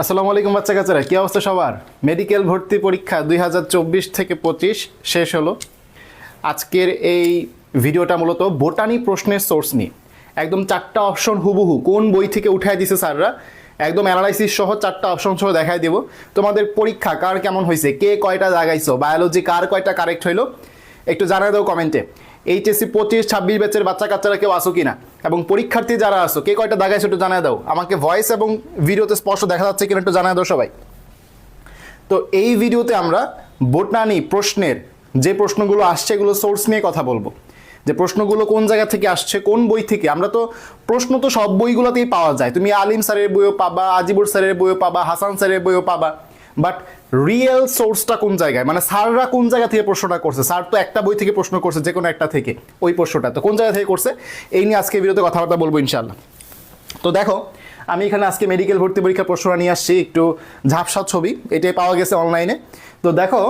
আসসালামু আলাইকুম, বাচ্চা কাচ্চারা। কী অবস্থা সবার? মেডিকেল ভর্তি পরীক্ষা দুই হাজার চব্বিশ থেকে পঁচিশ, শেষ হলো। আজকের এই ভিডিওটা মূলত বোটানি প্রশ্নের সোর্স নিয়ে। একদম চারটা অপশন হুবহু, কোন বই থেকে উঠায় দিছে স্যাররা? একদম অ্যানালাইসিস সহ চারটা অপশন সহ দেখাই দেব। তোমাদের পরীক্ষা, কার কেমন হয়েছে কে কয়টা জাগাইছো? বায়োলজি কার কয়টা কারেক্ট হইল? একটু জানাই দাও কমেন্টে এইচএসসি পঁচিশ, ছাব্বিশ ব্যাচের বাচ্চা কাচ্চারা কেউ আসো কিনা? এবং পরীক্ষার্থী যারা আসো, কে কয়টা দাগাইছো একটু জানাই দাও। আমাকে ভয়েস এবং ভিডিওতে স্পষ্ট দেখা যাচ্ছে কিনা একটু জানাই দাও সবাই। তো এই ভিডিওতে আমরা বোটানি প্রশ্নের যে প্রশ্নগুলো আসছে, এগুলো সোর্স নিয়ে কথা বলব। যে প্রশ্নগুলো কোন জায়গা থেকে আসছে, কোন বই থেকে, আমরা তো প্রশ্ন তো সব বইগুলোতেই পাওয়া যায়। তুমি আলিম স্যারের বইও পাবা, আজিবুর স্যারের বইও পাবা, হাসান স্যারের বইও পাবা। বাট রিয়েল সোর্সটা কোন জায়গায়? মানে স্যাররা কোন জায়গা থেকে প্রশ্নটা করছে? স্যার তো একটা বই থেকে প্রশ্ন করছে যে কোনো একটা থেকে ওই প্রশ্নটা। তো কোন জায়গা থেকে করছে? এই নিয়ে আজকে ভিডিওতে কথাবার্তা বলব ইনশাল্লাহ তো দেখো, আমি এখানে আজকে মেডিকেল ভর্তি পরীক্ষার প্রশ্নটা নিয়ে আসছি, একটু ঝাপসা ছবি। এটাই পাওয়া গেছে অনলাইনে তো দেখো,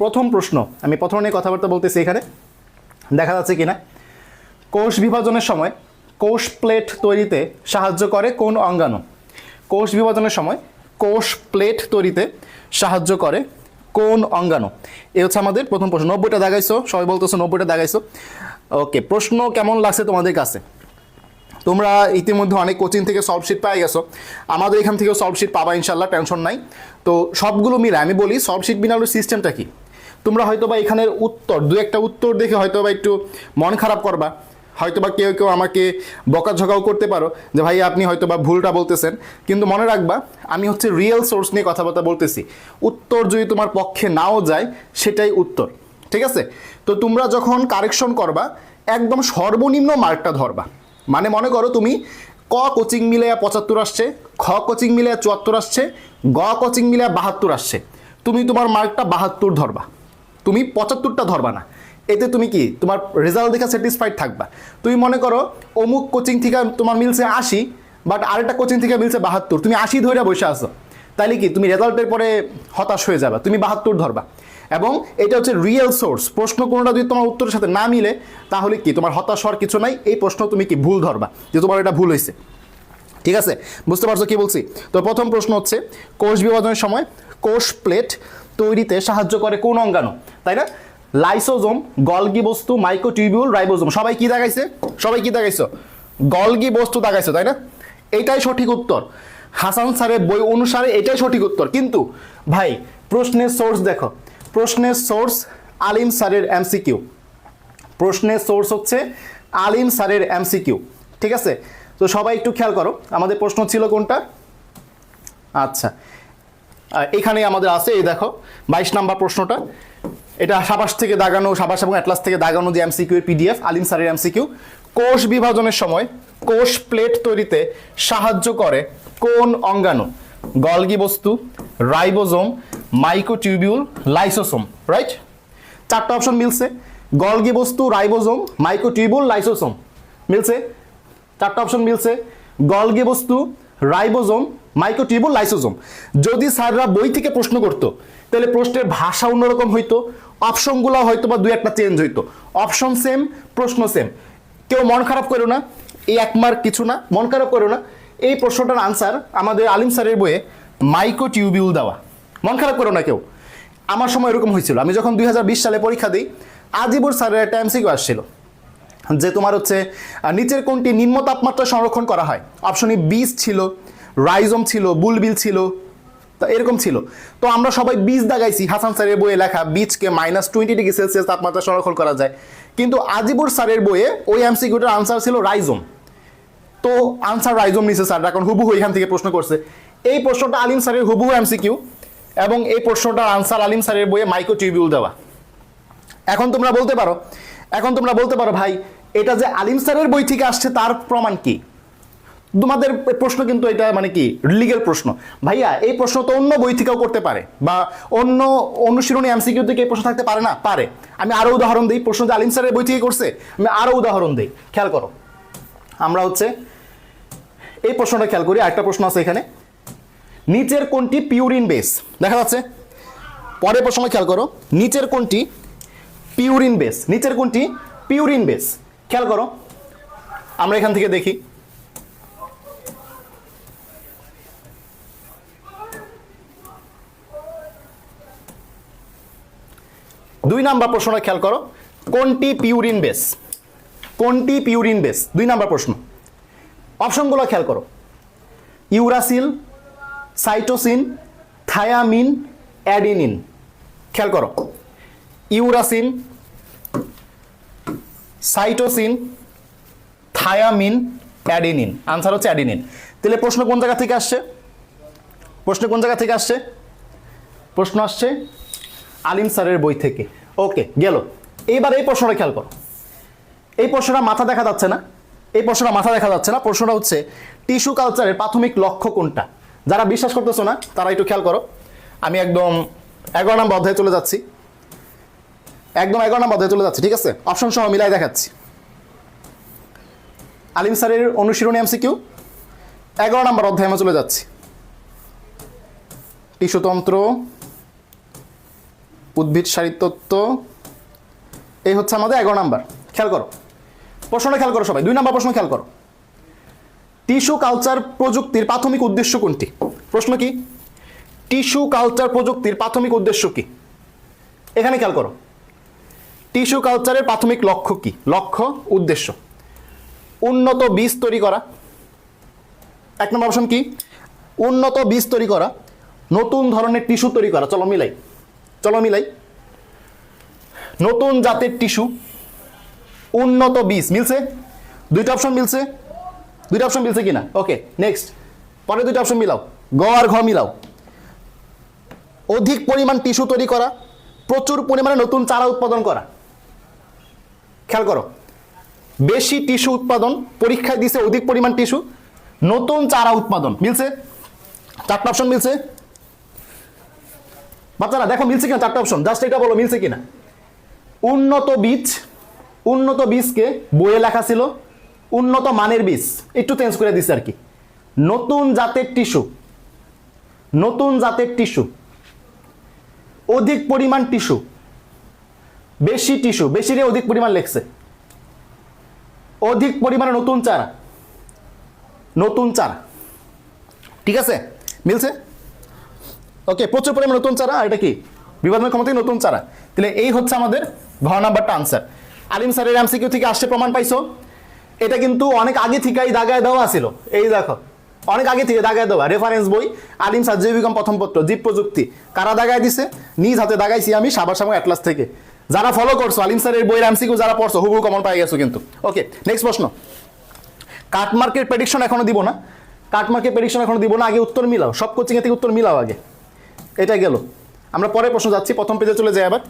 প্রথম প্রশ্ন, আমি প্রথম নিয়ে কথাবার্তা বলতেছি এখানে। দেখা যাচ্ছে কিনা? কোষ বিভাজনের সময় কোষ প্লেট তৈরিতে সাহায্য করে কোন অঙ্গাণু? কোষ বিভাজনের সময় কোষ প্লেট তৈরিতে সাহায্য করে। কোন অঙ্গাণু? এ হচ্ছে আমাদের প্রথম প্রশ্ন। নব্বইটা দাগাইছো? সবাই বলতেছো নব্বইটা দাগাইছো। ওকে, প্রশ্ন কেমন লাগছে তোমাদের কাছে? তোমরা ইতিমধ্যে অনেক কোচিং থেকে সলভ শিট পেয়ে গেছো। আমাদের এখান থেকেও সলভ শিট পাবা ইনশাল্লাহ টেনশন নাই। তো সবগুলো মিলে আমি বলি, সলভ শিট বিনালোর সিস্টেমটা কি? তোমরা হয়তো বা এখানের উত্তর, দু একটা উত্তর দেখে হয়তো বা একটু মন খারাপ করবা। হয়তো বা কেউ কেউ আমাকে বকাঝকাও করতে পারো যে ভাই আপনি হয়তো বা ভুলটা বলতেছেন। কিন্তু মনে রাখবা, আমি হচ্ছে রিয়েল সোর্স নিয়ে কথাবার্তা বলতেছি। উত্তর যদি তোমার পক্ষে নাও যায়, সেটাই উত্তর। ঠিক আছে? তো তোমরা যখন কারেকশন করবা, একদম সর্বনিম্ন মার্কটা ধরবা। মানে মনে করো তুমি ক কোচিং মিলে পঁচাত্তর আসছে, খ কোচিং মিলে চুয়াত্তর আসছে, গ কোচিং মিলে বাহাত্তর আসছে। তুমি তোমার মার্কটা বাহাত্তর ধরবা। তুমি পঁচাত্তরটা ধরবা না। এতে তুমি কি? তোমার রেজাল্ট দেখে স্যাটিসফাইড থাকবা। তুমি মনে করো, অমুক কোচিং থেকে তোমার মিলছে আশি বাট আরেকটা কোচিং থেকে মিলছে বাহাত্তর। তুমি আশি ধরে বসে আসো তাইলে কি? তুমি রেজাল্টের পরে হতাশ হয়ে যাবে। তুমি বাহাত্তর ধরবা। এবং এটা হচ্ছে রিয়েল সোর্স প্রশ্ন কোনোটা যদি তোমার উত্তরের সাথে না মিলে, তাহলে কি? তোমার হতাশ হওয়ার কিছু নাই। এই প্রশ্ন তুমি কি ভুল ধরবা? যে তোমার এটা ভুল হয়েছে ঠিক আছে? বুঝতে পারছ কি বলছি? তো প্রথম প্রশ্ন হচ্ছে, কোষ বিভাজনের সময় কোষ প্লেট তৈরিতে সাহায্য করে কোন অঙ্গাণু? তাই না? লাইসোজোম, গলগি বস্তু মাইক্রোটিউবিউল রাইবোজোম। সবাই কি দেখাইছে? সবাই কি দেখাইছো? গলগি বস্তু দেখাইছো, তাই না? এটাই সঠিক উত্তর। হাসান স্যারের বই অনুসারে এটাই সঠিক উত্তর। কিন্তু ভাই, প্রশ্নের সোর্স দেখো। প্রশ্নের সোর্স আলিম স্যারের এমসিকিউ প্রশ্নের সোর্স হচ্ছে আলিম স্যারের এমসিকিউ ঠিক আছে? তো সবাই একটু খেয়াল করো, আমাদের প্রশ্ন ছিল কোনটা? আচ্ছা। এখানে আমাদের আছে, এই দেখো, বাইশ নাম্বার প্রশ্নটা। এটা সাবাস থেকে দাগানো, সাবাস এবং অ্যাটলাস থেকে দাগানো যে এমসিকিউ এর পিডিএফ আলিম স্যারের এমসিকিউ কোষ বিভাজনের সময় কোষ প্লেট তৈরিতে সাহায্য করে কোন অঙ্গাণু? গলগি বস্তু, রাইবোজোম মাইক্রোটিউবিউল লাইসোসোম রাইট চারটা অপশন মিলছে। গলগি বস্তু, রাইবোজোম মাইক্রোটিউবুল লাইসোসোম, মিলছে? চারটা অপশন মিলছে। গলগি বস্তু, রাইবোজোম মাইক্রোটিউবুল লাইসোজোম যদি স্যাররা বই থেকে প্রশ্ন করতো, তাহলে প্রশ্নের ভাষা অন্যরকম হইতো। অপশনগুলো হয়তো বা দুই একটা চেঞ্জ হইতো। অপশন সেম প্রশ্ন সেম কেউ মন খারাপ করো না, এই এক মার্ক কিছু না, মন খারাপ করো না। এই প্রশ্নটার আনসার আমাদের আলিম স্যারের বইয়ে মাইক্রোটিউবিউল দেওয়া। মন খারাপ করো না কেউ। আমার সময় এরকম হয়েছিল। আমি যখন দুই হাজার বিশ সালে পরীক্ষা দিই আজিবুর স্যারের একটা এমসিকিউ আসছিল, যে তোমার হচ্ছে নিচের কোনটি নিম্ন তাপমাত্রা সংরক্ষণ করা হয়। অপশনে বীজ ছিল রাইজম ছিল বুলবিল ছিল তা এরকম ছিল। তো আমরা সবাই বীজ দাগাইছি। হাসান স্যারের বইয়ে লেখা, বীজকে মাইনাস টোয়েন্টি ডিগ্রি সেলসিয়াস তাপমাত্রা সংরক্ষণ করা যায়। কিন্তু আজিবুর স্যারের বইয়ে ওই এমসিকিউটার আনসার ছিল রাইজম। তো আনসার রাইজম নিছে স্যার, এখন হুবহু এখান থেকে প্রশ্ন করছে। এই প্রশ্নটা আলিম স্যারের হুবহু এমসিকিউ এবং এই প্রশ্নটার আনসার আলিম স্যারের বইয়ে মাইক্রো টিউবিউল দেওয়া। এখন তোমরা বলতে পারো, এখন তোমরা বলতে পারো ভাই, এটা যে আলিম স্যারের বই থেকে আসছে তার প্রমাণ কি? তোমাদের প্রশ্ন কিন্তু এটা মানে কি লিগেল প্রশ্ন। ভাইয়া, এই প্রশ্ন তো অন্য বই থেকেও করতে পারে, বা অন্য অনুশীলনী এমসিকিউ থেকে এই প্রশ্ন থাকতে পারে না? পারে। আমি আরও উদাহরণ দিই, প্রশ্ন যে আলিম স্যারের বই থেকে করছে, আমি আরও উদাহরণ দিই, খেয়াল করো। আমরা হচ্ছে, এই প্রশ্নটা খেয়াল করি, আরেকটা প্রশ্ন আছে এখানে। নিচের কোনটি পিউরিন বেস দেখা যাচ্ছে। পরের প্রশ্ন খেয়াল করো, নিচের কোনটি পিউরিন বেস নিচের কোনটি পিউরিন বেস খেয়াল করো। আমরা এখান থেকে দেখি। দুই নাম্বার প্রশ্নটা খেয়াল করো। কোনটি পিউরিন বেস? কোনটি পিউরিন বেস? দুই নাম্বার প্রশ্ন। অপশনগুলো খেয়াল করো। Uracil, cytosine, thymine, adenine. খেয়াল করো। Uracil cytosine, thymine, adenine. Answer হচ্ছে অ্যাডিনিন। তাহলে প্রশ্ন কোন জায়গা থেকে আসছে? প্রশ্ন কোন জায়গা থেকে আসছে? প্রশ্ন আসছে আলিম স্যারের বই থেকে। ওকে গেল। এইবার এই প্রশ্নটা খেয়াল করো। এই প্রশ্নটা মাথা দেখা যাচ্ছে না। এই প্রশ্নটা মাথা দেখা যাচ্ছে না। প্রশ্নটা হচ্ছে টিস্যু কালচারের প্রাথমিক লক্ষ্য কোনটা? যারা বিশ্বাস করতেছো না, তারা একটু খেয়াল করো। আমি একদম এগারো নম্বর অধ্যায়ে চলে যাচ্ছি। একদম এগারো নম্বর অধ্যায়ে চলে যাচ্ছি, ঠিক আছে? অপশন সহ মিলাই দেখাচ্ছি। আলিম স্যারের অনুশীলনী এমসিকিউ এগারো নম্বর অধ্যায়ে আমরা চলে যাচ্ছি। টিস্যুতন্ত্র উদ্ভিদ সারিতত্ত্ব এই হচ্ছে আমাদের এগারো নাম্বার। খেয়াল করো। প্রশ্নটা খেয়াল করো সবাই। দুই নাম্বার প্রশ্ন খেয়াল করো। টিস্যু কালচার প্রযুক্তির প্রাথমিক উদ্দেশ্য কোনটি? প্রশ্ন কি? টিস্যু কালচার প্রযুক্তির প্রাথমিক উদ্দেশ্য কি? এখানে খেয়াল করো। টিস্যু কালচারের প্রাথমিক লক্ষ্য কি? লক্ষ্য, উদ্দেশ্য। উন্নত বীজ তৈরি করা। এক নম্বর অপশন কি? উন্নত বীজ তৈরি করা। নতুন ধরনের টিস্যু তৈরি করা। চলো মিলাই। চলো মিলাই। নতুন জাতের টিস্যু, উন্নত বীজ, মিলছে? দুইটা অপশন মিলছে? দুইটা অপশন মিলছে কিনা? ওকে নেক্সট পরে দুইটা অপশন মিলাও। গ আর ঘ মিলাও। অধিক পরিমাণ টিস্যু তৈরি করা, প্রচুর পরিমাণে নতুন চারা উৎপাদন করা। খেয়াল করো। বেশি টিস্যু উৎপাদন, পরীক্ষায় দিছে অধিক পরিমাণ টিস্যু, নতুন চারা উৎপাদন, মিলছে? চারটা অপশন মিলছে? বাচ্চারা, দেখো মিলছে কিনা চারটা অপশন জাস্ট এটা বলো, মিলছে কিনা? উন্নত বীজ, উন্নত বীজকে বইয়ে লেখা ছিল, উন্নত মানের বীজ। একটু চেঞ্জ করে দিছে আর কি। নতুন জাতের টিস্যু, নতুন জাতের টিস্যু, অধিক পরিমাণ টিস্যু, বেশি টিস্যু বেশি রে অধিক পরিমাণ লেখছে। অধিক পরিমাণে নতুন চারা নতুন চারা। ঠিক আছে? মিলছে? ওকে প্রচুর পরিমাণে নতুন চারা, আর এটা কি? বিভাজনের ক্ষমতায় নতুন চারা। তাহলে এই হচ্ছে আমাদের ঘ নাম্বারটা আনসার আলিম স্যারের এমসিকিউ থেকে আসছে প্রমাণ পাইছো? এটা কিন্তু অনেক আগে থেকেই দাগায় দেওয়া ছিল। এই দেখো, অনেক আগে থেকে দাগায় দেওয়া রেফারেন্স বই। আলিম স্যার জৈবিকম প্রথম পত্র জীব প্রযুক্তি। কারা দাগায় দিছে? নিজ হাতে দাগাইছি আমি, সাবার সামু অ্যাটলাস থেকে। যারা ফলো করছ, আলিম স্যারের বইয়ের এমসিকিউ যারা পড়ছো হুবু কমন পাই গেছো কিন্তু। ওকে নেক্সট প্রশ্ন। কাটমার্কের প্রেডিকশন এখনও দিব না। কাটমার্কের প্রেডিকশন এখনও দিব না, আগে উত্তর মিলাও। সব কোচিং থেকে উত্তর মিলাও আগে। এটা গেল। আমরা পরে প্রশ্ন যাচ্ছি, প্রথম পেজে চলে যাই আবার।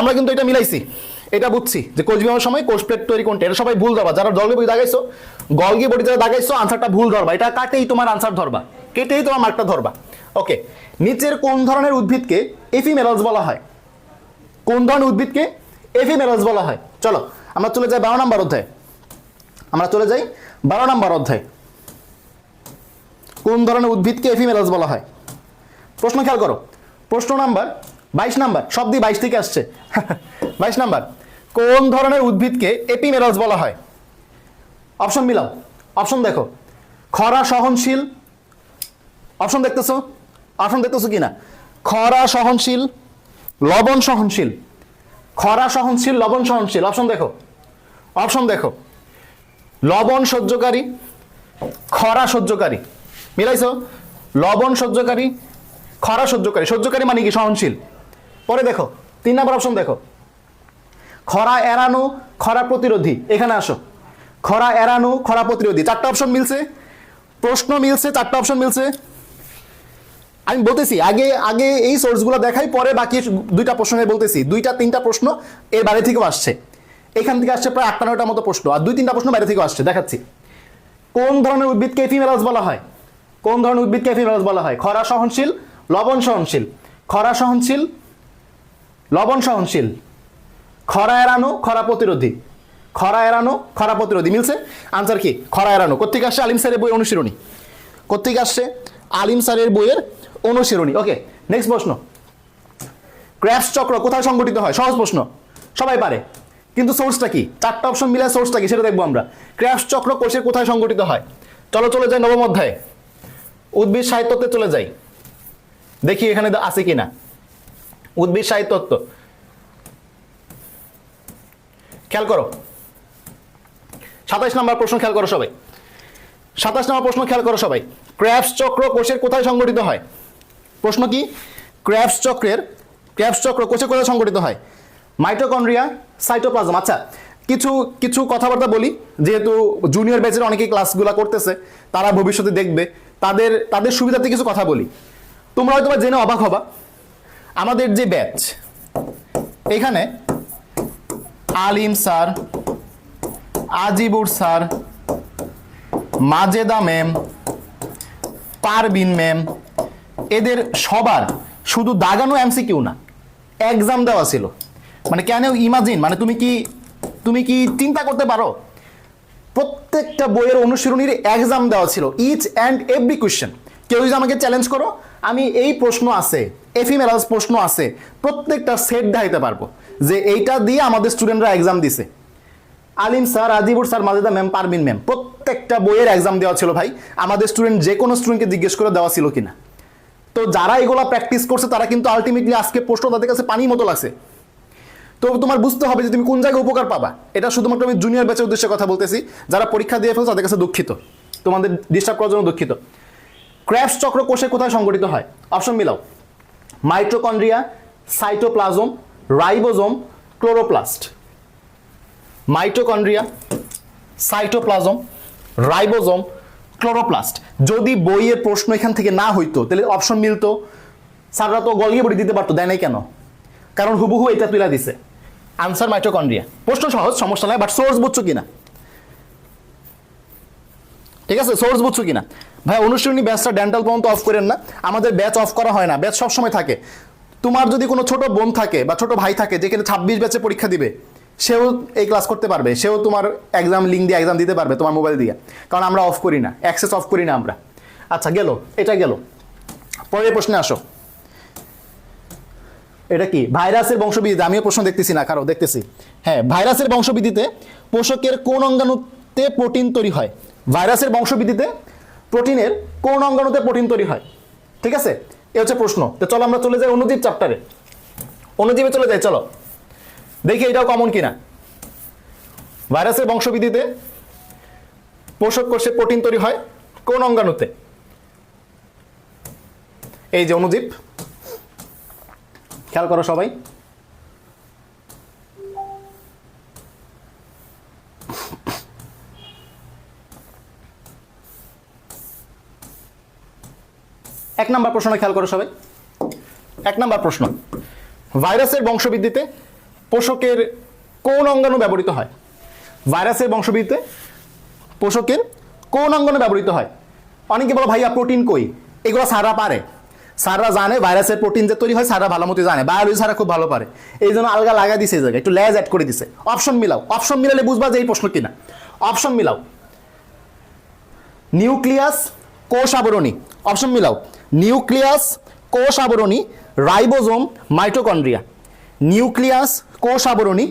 আমরা কিন্তু এটা মিলাইছি। এটা বুঝছি যে কোচবিহারের সময় কোচ প্লেট তৈরি কোনটা, এটা সবাই ভুল ধরবা। যারা গলগি বই দাগাইছো, গলগি বডি যারা দাগাইছো আনসারটা ভুল ধরবা। এটা কাটেই তোমার আনসার ধরবা। কেটেই তোমার মার্কটা ধরবা। ওকে নিচের কোন ধরনের উদ্ভিদকে এফিমেরালস বলা হয়? কোন ধরনের উদ্ভিদকে এফিমেরালস বলা হয়? চলো, আমরা চলে যাই বারো নম্বর অধ্যায়। আমরা চলে যাই বারো নম্বর অধ্যায়। কোন ধরনের উদ্ভিদকে এফিমেরালস বলা হয়? প্রশ্ন খেয়াল করো। প্রশ্ন নাম্বার, বাইশ নাম্বার, সব দিয়ে বাইশ থেকে আসছে। বাইশ নাম্বার, কোন ধরনের উদ্ভিদকে এপিমেরালস বলা হয়? অপশন মিলাও। অপশন দেখো, খরা সহনশীল। অপশন দেখতেছো? অপশন দেখতেছো কি না খরা সহনশীল, লবণ সহনশীল। খরা সহনশীল, লবণ সহনশীল, অপশন দেখো। অপশন দেখো, লবণ সহ্যকারী, খরা সহ্যকারী। মিলাইছো? লবণ সহ্যকারী খরা সহ্যকারী। সহ্যকারী মানে কি? সহনশীল। পরে দেখো, তিন নম্বর অপশন দেখো। খরা এড়ানো, খরা প্রতিরোধী। এখানে আসো। খরা এড়ানো, খরা প্রতিরোধী। চারটা অপশন মিলছে। প্রশ্ন মিলছে, চারটা অপশন মিলছে। আমি বলতেছি, আগে আগে এই সোর্সগুলো দেখাই, পরে বাকি দুইটা প্রশ্ন বলতেছি। দুইটা, তিনটা প্রশ্ন এর বাইরে থেকেও আসছে। এখান থেকে আসছে প্রায় আটটা নয়টার মতো প্রশ্ন, আর দুই, তিনটা প্রশ্ন বাইরে থেকেও আসছে। দেখাচ্ছি। কোন ধরনের উদ্ভিদকে এফিমেরালস বলা হয়? কোন ধরনের উদ্ভিদকে এফিমেরালস বলা হয়? খরা সহনশীল লবণ সহনশীল। খরা সহনশীল। লবণ সহনশীল। খরা এড়ানো, খরা প্রতিরোধী। খরা এড়ানো, খরা প্রতিরোধী। মিলছে? আনসার কি? খরা এড়ানো। কোথেকে আসছে আলিম স্যারের বই অনুশীলনী। কোথেকে আসছে আলিম স্যারের বইয়ের অনুশীলনী। ওকে নেক্সট প্রশ্ন। ক্র্যাপস চক্র কোথায় সংগঠিত হয়? সহজ প্রশ্ন। সবাই পারে। কিন্তু সোর্সটা কি? চারটা অপশন মিলে সোর্সটা কি? সেটা দেখব আমরা। ক্র্যাপস চক্র কোষের কোথায় সংগঠিত হয়? চলো চলে যাই নবম অধ্যায়ে। উদ্ভিদ সাহিত্যতে চলে যাই। দেখি এখানে আছে কিনা। উদ্ভিদ সাহিত্যত্ব খেয়াল করো। সাতাশ নম্বর প্রশ্ন খেয়াল করো সবাই। সাতাশ নম্বর প্রশ্ন খেয়াল করো সবাই। ক্র্যাপস চক্র কোষের কোথায় সংগঠিত হয়? প্রশ্ন কি? ক্র্যাপস চক্রের ক্র্যাপস চক্র কোষে কোথায় সংগঠিত হয়? Mitochondria, cytoplasm. আচ্ছা কিছু কিছু কথাবার্তা বলি। যেহেতু জুনিয়র ব্যাচের অনেকেই ক্লাসগুলো করতেছে, তারা ভবিষ্যতে দেখবে। তাদের তাদের সুবিধাতে কিছু কথা বলি। তোমরা হয়তো জেনে অবাক হবা। আমাদের যে ব্যাচ, এখানে Alim sir, Azibur sir, Majeda ma'am Parbin ma'am, এদের সবার শুধু দাগানো এমসিকিউ না, এক্সাম দেওয়া ছিল। মানে কেন ইমাজিন মানে তুমি কি তুমি কি চিন্তা করতে পারো? প্রত্যেকটা বইয়ের অনুশীলনীর এক্সাম দেওয়া ছিল ইচ অ্যান্ড এভরি কোয়েশ্চেন কেউ যদি আমাকে চ্যালেঞ্জ করো আমি এই প্রশ্ন আছে এফিমেলাস প্রশ্ন আছে, প্রত্যেকটা সেট দেখাইতে পারব যে এইটা দিয়ে আমাদের স্টুডেন্টরা এক্সাম দিছে। Alim sir, Azibur sir, Majeda ma'am Parbin ma'am প্রত্যেকটা বইয়ের এক্সাম দেওয়া ছিল ভাই। আমাদের স্টুডেন্ট যে কোনো স্টুডেন্টকে জিজ্ঞেস করে দেওয়া ছিল কিনা। তো যারা এগুলা প্র্যাকটিস করছে, তারা কিন্তু আলটিমেটলি আজকে প্রশ্ন তাদের কাছে পানির মতো লাগছে। তো তোমার বুঝতে হবে যে তুমি কোন জায়গায় উপকার পাবা। এটা শুধুমাত্র আমি জুনিয়র ব্যাচের উদ্দেশ্যে কথা বলতেছি। যারা পরীক্ষা দিয়ে ফেলছে, তাদের কাছে দুঃখিত। তোমাদের ডিস্টার্ব করার জন্য দুঃখিত। ক্র্যাপস চক্র কোষে কোথায় সংগঠিত হয়? অপশন মিলাও mitochondria cytoplasm ribosome chloroplast mitochondria cytoplasm ribosome chloroplast যদি বইয়ের প্রশ্ন এখান থেকে না হইতো, তাহলে অপশন মিলতো। স্যাররা তো গলিয়ে বড়ি দিতে পারতো, দেয় নাই কেন? কারণ হুবহু এটা তুলে দিছে। আনসার মাইটোকন্ড্রিয়া প্রশ্ন সহজ, সমস্যা নাই বাট সোর্স বুঝছ কিনা? ঠিক আছে? সোর্স বুঝছ কিনা? ভাই, অনুশীলনী ব্যাচটা ডেন্টাল পর্যন্ত অফ করেন না। আমাদের ব্যাচ অফ করা হয় না। ব্যাচ সবসময় থাকে। তোমার যদি কোনো ছোট বোন থাকে বা ছোট ভাই থাকে যেখানে ছাব্বিশ ব্যাচে পরীক্ষা দিবে, সেও এই ক্লাস করতে পারবে। সেও তোমার এক্সাম লিঙ্ক দিয়ে এক্সাম দিতে পারবে তোমার মোবাইল দিয়ে। কারণ আমরা অফ করি না। অ্যাক্সেস অফ করি না আমরা। আচ্ছা গেল। এটা গেল। পরের প্রশ্নে আসো। এটা কি? ভাইরাসের বংশবিধিতে, আমিও প্রশ্ন দেখতেছি না, কারও দেখতেছি। হ্যাঁ ভাইরাসের বংশবিধিতে পোষকের কোন অঙ্গাণুতে প্রোটিন তৈরি হয়? ভাইরাসের বংশবিধিতে প্রোটিনের কোন অঙ্গাণুতে প্রোটিন তৈরি হয়? ঠিক আছে? এ হচ্ছে প্রশ্ন। তো চলো আমরা চলে যাই অনুজীব চ্যাপ্টারে অনুজীবে চলে যাই, চলো। দেখি এটাও কমন কিনা। ভাইরাসের বংশবিধিতে পোষক কোষে প্রোটিন তৈরি হয় কোন অঙ্গাণুতে? এই যে অনুজীব। খেয়াল করো সবাই। এক নাম্বার প্রশ্ন খেয়াল করো সবাই। এক নাম্বার প্রশ্ন। ভাইরাসের বংশবৃদ্ধিতে পোষকের কোন অঙ্গাণু ব্যবহৃত হয়? ভাইরাসের বংশবৃদ্ধিতে পোষকের কোন অঙ্গাণু ব্যবহৃত হয়? অনেকে বলো, ভাইয়া, প্রোটিন কই? এগুলো সারা পারে। স্যাররা জানে ভাইরাসের প্রোটিন যে তৈরি হয় স্যাররা ভালো মতো জানে। বায়োলজি সারা খুব ভালো পারে। এই জন্য আলগা লাগা দিছে এই জায়গায়। একটু ল্যাজ অ্যাড করে দিছে। অপশন মিলাও। অপশন মিলালে বুঝবা যে এই প্রশ্ন কিনা। অপশন মিলাও। নিউক্লিয়াস কোষ আবরণী অপশন মিলাও। নিউক্লিয়াস কোষ আবরণী রাইবোজোম মাইটোকন্ড্রিয়া নিউক্লিয়াস কোষ আবরণী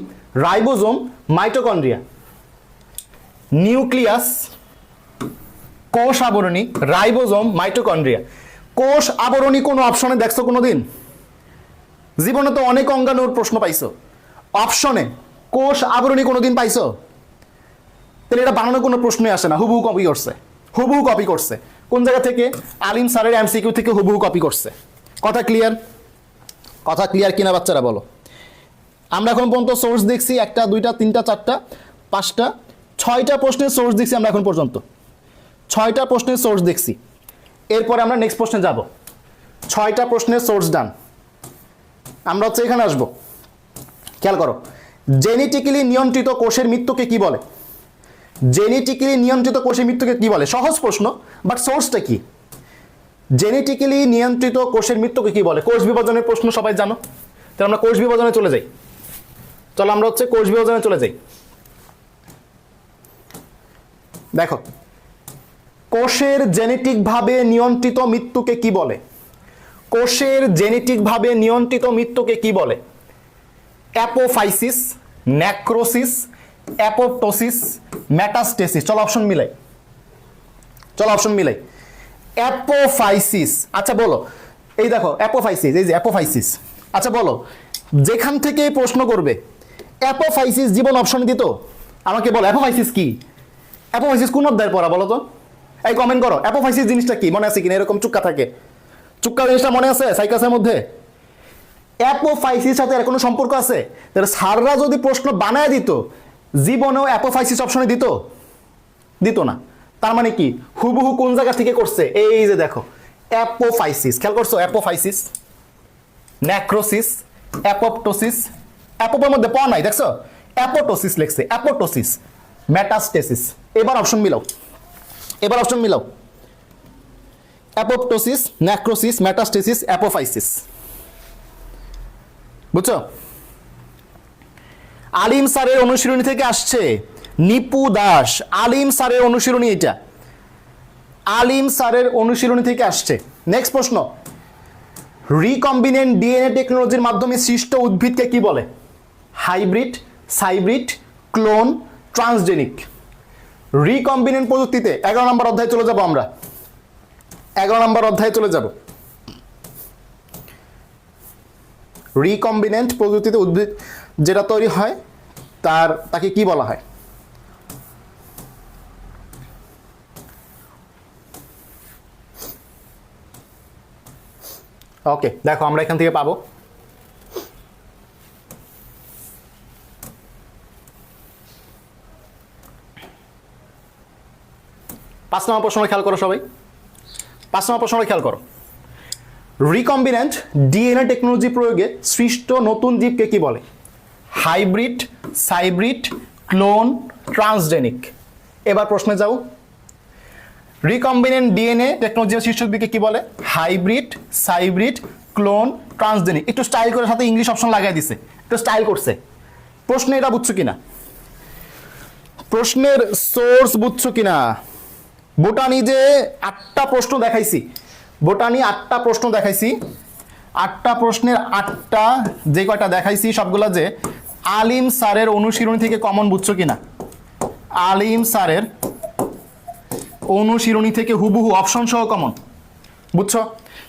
রাইবোজোম মাইটোকন্ড্রিয়া নিউক্লিয়াস কোষ আবরণী রাইবোজোম মাইটোকন্ড্রিয়া কোষ আবরণী কোনো অপশনে দেখছ কোনোদিন? জীবনে তো অনেক অঙ্গাণুর প্রশ্ন পাইছো। অপশনে কোষ আবরণী কোনোদিন পাইছো? তাহলে এটা বানানো কোনো প্রশ্নই আসে না। হুবহু কপি করছে। হুবহু কপি করছে। কোন জায়গা থেকে? আলিম স্যারের এমসিকিউ থেকে হুবহু কপি করছে। কথা ক্লিয়ার কথা ক্লিয়ার কিনা বাচ্চারা, বলো। আমরা এখন পর্যন্ত সোর্স দেখছি একটা, দুইটা, তিনটা, চারটা, পাঁচটা, ছয়টা প্রশ্নের সোর্স দেখছি আমরা এখন পর্যন্ত। ছয়টা প্রশ্নের সোর্স দেখছি। এরপরে আমরা নেক্সট প্রশ্নে যাব। ছয়টা প্রশ্নের সোর্স ডান আমরা হচ্ছে এখানে আসব। খেয়াল করো। জেনেটিক্যালি নিয়ন্ত্রিত কোষের মৃত্যুকে কি বলে? জেনেটিক্যালি নিয়ন্ত্রিত কোষের মৃত্যুকে কি বলে? সহজ প্রশ্ন বাট সোর্সটা কি? জেনেটিক্যালি নিয়ন্ত্রিত কোষের মৃত্যুকে কি বলে? কোষ বিভাজনের প্রশ্ন সবাই জানো? তাহলে আমরা কোষ বিভাজনে চলে যাই। চলো আমরা হচ্ছে কোষ বিভাজনে চলে যাই। দেখো, কোষের জেনেটিকভাবে নিয়ন্ত্রিত মৃত্যুকে কি বলে? কোষের জেনেটিকভাবে নিয়ন্ত্রিত মৃত্যুকে কি বলে? অ্যাপোফাইসিস, ন্যাক্রোসিস অ্যাপোপটোসিস ম্যাটাস্টেসিস চলো অপশন মিলাই। চলো অপশন মিলাই। অ্যাপোফাইসিস। আচ্ছা বলো। এই দেখো, অ্যাপোফাইসিস, এই যে অ্যাপোফাইসিস। আচ্ছা বলো। যেখান থেকে প্রশ্ন করবে, অ্যাপোফাইসিস জীবন অপশন দিত? আমাকে বলো, অ্যাপোফাইসিস কি? অ্যাপোফাইসিস কোন অধ্যায়ের পড়া, বলো তো? এই কমেন্ট করো, অ্যাপোফাইসিস জিনিসটা কি? মনে আছে কিনা? এরকম চুক্কা থাকে। চুক্কা জিনিসটা মনে আছে? সাইকাসের মধ্যে? অ্যাপোফাইসিস সাথে এর কোনো সম্পর্ক আছে? তাহলে স্যাররা যদি প্রশ্ন বানায় দিত জীবনেও অ্যাপোফাইসিস অপশনে দিত? দিত না। তার মানে কি? হুবহু কোন জায়গা থেকে করছে? এই যে দেখো, অ্যাপোফাইসিস। খেয়াল করছ? অ্যাপোফাইসিস, ন্যাক্রোসিস, অ্যাপোপটোসিস। অ্যাপোপের মধ্যে প নাই, দেখছ? অ্যাপোটোসিস লেখছে অ্যাপোটোসিস ম্যাটাস্টেসিস এবার অপশন মিলাও। এবার অপশন মিলাও। Apoptosis, necrosis metastasis apophysis. বুঝছ? আলিম স্যারের অনুশীলনী থেকে আসছে। নিপু দাস, আলিম স্যারের অনুশীলনী এটা। আলিম স্যারের অনুশীলনী থেকে আসছে। নেক্সট প্রশ্ন। রিকম্বিনেন্ট ডিএনএ টেকনোলজির মাধ্যমে সৃষ্ট উদ্ভিদকে কি বলে? Hybrid, cybrid, clone, transgenic. Recombinant প্রযুক্তিতে এগারো নম্বর অধ্যায়ে চলে যাব আমরা। এগারো নম্বর অধ্যায়ে চলে যাব। রিকম্বিনেন্ট প্রযুক্তিতে উদ্ভিদ যেটা তৈরি হয়, তার, তাকে কি বলা হয়? ওকে দেখো আমরা এখান থেকে পাবো। পাঁচ নম্বর প্রশ্ন খেয়াল করো সবাই। পাঁচ নম্বর প্রশ্ন খেয়াল করো। রিকম্বিনেন্ট ডিএনএ টেকনোলজি প্রয়োগে সৃষ্ট নতুন জীবকে কি বলে? Hybrid, cybrid, clone, transgenic. এবার প্রশ্নে যাও। রিকম্বিনেন্ট ডিএনএ টেকনোলজি সৃষ্ট জীবকে কি বলে? Hybrid, cybrid, clone, transgenic. একটু স্টাইল করে সাথে ইংলিশ অপশন লাগাই দিছে। একটু স্টাইল করছে। প্রশ্নে এটা বুঝছ কিনা? প্রশ্নের সোর্স বুঝছ কিনা? বোটানি যে আটটা প্রশ্ন দেখাইছি। বোটানি আটটা প্রশ্ন দেখাইছি। আটটা প্রশ্নের আটটা যে কয়টা দেখাইছি সবগুলা যে আলিম স্যারের অনুশীলনী থেকে কমন বুঝছ কিনা? আলিম স্যারের অনুশীলনী থেকে হুবহু অপশন সহ কমন বুঝছ?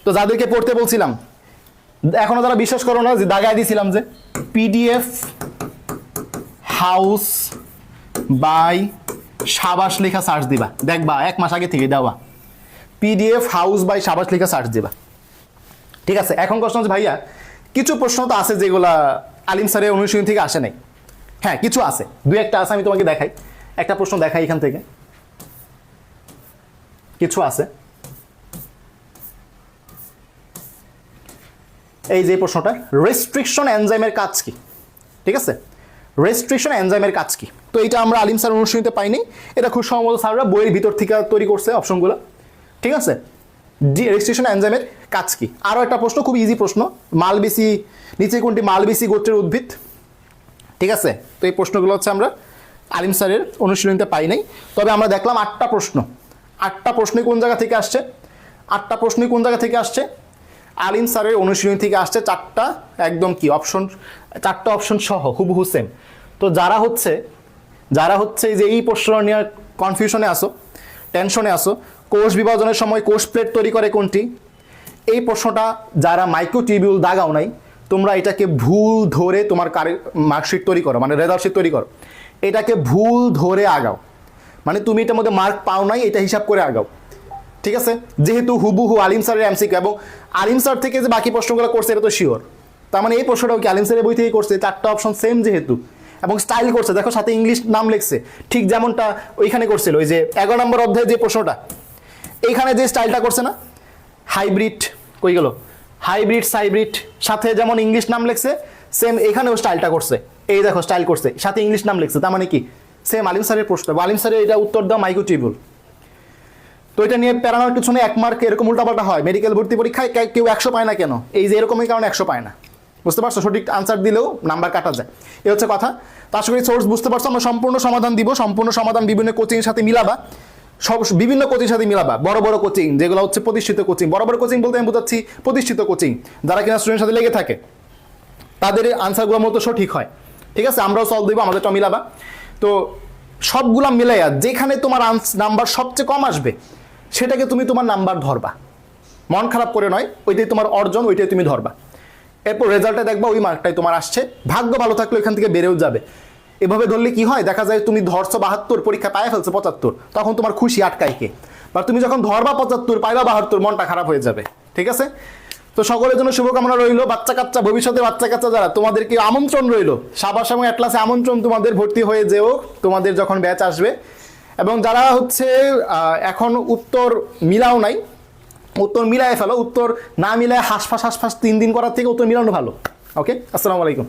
তো যাদেরকে পড়তে বলছিলাম, এখনও যারা বিশ্বাস করো না, যে দাগায় দিয়েছিলাম যে পিডিএফ হাউস বাই সাবাস লেখা সার্চ দিবা। দেখবা, এক মাস আগে থেকে দেওয়া। পিডিএফ হাউস বাই সাবাস লেখা সার্চ দিবা। ঠিক আছে? এখন প্রশ্ন হচ্ছে, ভাইয়া, কিছু প্রশ্ন তো আছে যেগুলা আলিম স্যারের অনুশীলন থেকে আসে নাই। হ্যাঁ কিছু আছে। দুই একটা আছে, আমি তোমাকে দেখাই। একটা প্রশ্ন দেখাই এখান থেকে। কিছু আছে। এই যে প্রশ্নটা রেস্ট্রিকশন এনজাইমের কাজ কি? ঠিক আছে? রেস্ট্রিকশন এনজাইমের কাজ কি? তো এটা আমরা আলিম স্যার অনুশীলনীতে পাইনি। এটা খুব সম্ভবত স্যাররা বইয়ের ভিতর থেকে তৈরি করছে অপশনগুলো। ঠিক আছে? ডি রেজিস্ট্রেশন এনজাইমের কাজ কি? আরও একটা প্রশ্ন, খুব ইজি প্রশ্ন। মালবেসি নিচে কোনটি? মালবেসি গোত্রের উদ্ভিদ। ঠিক আছে? তো এই প্রশ্নগুলো হচ্ছে আমরা আলিম স্যারের অনুশীলনীতে পাই নাই। তবে আমরা দেখলাম আটটা প্রশ্ন। আটটা প্রশ্নই কোন জায়গা থেকে আসছে? আটটা প্রশ্নই কোন জায়গা থেকে আসছে? আলিম স্যারের অনুশীলনী থেকে আসছে চারটা একদম কি? অপশন, চারটা অপশন সহ, হুবহু সেম তো যারা হচ্ছে যারা হচ্ছে যে এই প্রশ্ন নিয়ে কনফিউশনে আসো টেনশনে আসো, কোষ বিভাজনের সময় কোষ প্লেট তৈরি করে কোনটি? এই প্রশ্নটা যারা মাইক্রোটিবিউল দাগাও নাই তোমরা এটাকে ভুল ধরে তোমার কারে মার্কশিট তৈরি করো মানে রেজাল্ট শিট তৈরি করো। এটাকে ভুল ধরে আগাও। মানে তুমি এটার মধ্যে মার্ক পাও নাই, এটা হিসাব করে আগাও। ঠিক আছে? যেহেতু হুবহু আলিম স্যারের এমসিকিউ এবং আলিম স্যার থেকে যে বাকি প্রশ্নগুলো করছে, এটা তো শিওর তার মানে এই প্রশ্নটাও কি আলিম স্যারের বই থেকে করছে? চারটা অপশন সেম যেহেতু। এবং স্টাইল করছে। দেখো, সাথে ইংলিশ নাম লিখছে। ঠিক যেমনটা ওইখানে করছিল, ওই যে এগারো নম্বর অধ্যায়ে যে প্রশ্নটা। এইখানে যে স্টাইলটা করছে না? হাইব্রিড কই গেল? হাইব্রিড, সাইব্রিড, সাথে যেমন ইংলিশ নাম লিখছে সেম এখানেও স্টাইলটা করছে। এই দেখো স্টাইল করছে, সাথে ইংলিশ নাম লিখছে, তার মানে কি? সেম আলিম স্যারের প্রশ্ন, আলিম স্যারের এটা উত্তর দাও মাইকো টিবুল তো এটা নিয়ে প্যারানোর পিছনে এক মার্ক এরকম উল্টাপাল্টা হয়। মেডিকেল ভর্তি পরীক্ষায় কেউ একশো পায় না কেন? এই যে এরকমই কারণে একশো পায় না। বুঝতে পারছ? সঠিক আনসার দিলেও নাম্বার কাটা যায়। এ হচ্ছে কথা। তো আশা করি সোর্স বুঝতে পারছ, আমরা সম্পূর্ণ সমাধান দিব, সম্পূর্ণ সমাধান বিভিন্ন কোচিংয়ের সাথে মিলাবা। সব বিভিন্ন কোচিং সাথে মিলাবা। বড় বড় কোচিং, যেগুলো হচ্ছে প্রতিষ্ঠিত কোচিং। বড় বড় কোচিং বলতে আমি বোঝাচ্ছি প্রতিষ্ঠিত কোচিং। যারা কিনা স্টুডেন্টের সাথে লেগে থাকে, তাদের আনসারগুলো মতো সঠিক হয়। ঠিক আছে? আমরাও সলভ দিব আমাদেরটা মিলাবা। তো সবগুলা মিলাইয়া যেখানে তোমার নাম্বার সবচেয়ে কম আসবে, সেটাকে তুমি তোমার নাম্বার ধরবা। মন খারাপ করে নয়, ওইটাই তোমার অর্জন, ওইটাই তুমি ধরবা। এরপর রেজাল্টে দেখবা, ওই মার্কটাই তোমার আসছে। ভাগ্য ভালো থাকলে ওইখান থেকে বেড়েও যাবে। এভাবে ধরলে কি হয়? দেখা যায় তুমি ধরছো বাহাত্তর, পরীক্ষা পায়ে ফেলছো পঁচাত্তর। তখন তোমার খুশি আটকায় কে? বা তুমি যখন ধরবা পঁচাত্তর, পাইবা বাহাত্তর, মনটা খারাপ হয়ে যাবে। ঠিক আছে? তো সকলের জন্য শুভকামনা রইল। বাচ্চা কাচ্চা ভবিষ্যতে বাচ্চা কাচ্চা যারা, তোমাদেরকে আমন্ত্রণ রইল। সাবার সময় অ্যাটলাসে আমন্ত্রণ তোমাদের ভর্তি হয়ে যেও, তোমাদের যখন ব্যাচ আসবে। এবং যারা হচ্ছে এখন উত্তর মিলাও নাই, উত্তর মিলায় ফেলো, উত্তর না মিলায় হাসফাস হাসফাস তিন দিন করার থেকে উত্তর মিলানো ভালো। ওকে আসসালামু আলাইকুম।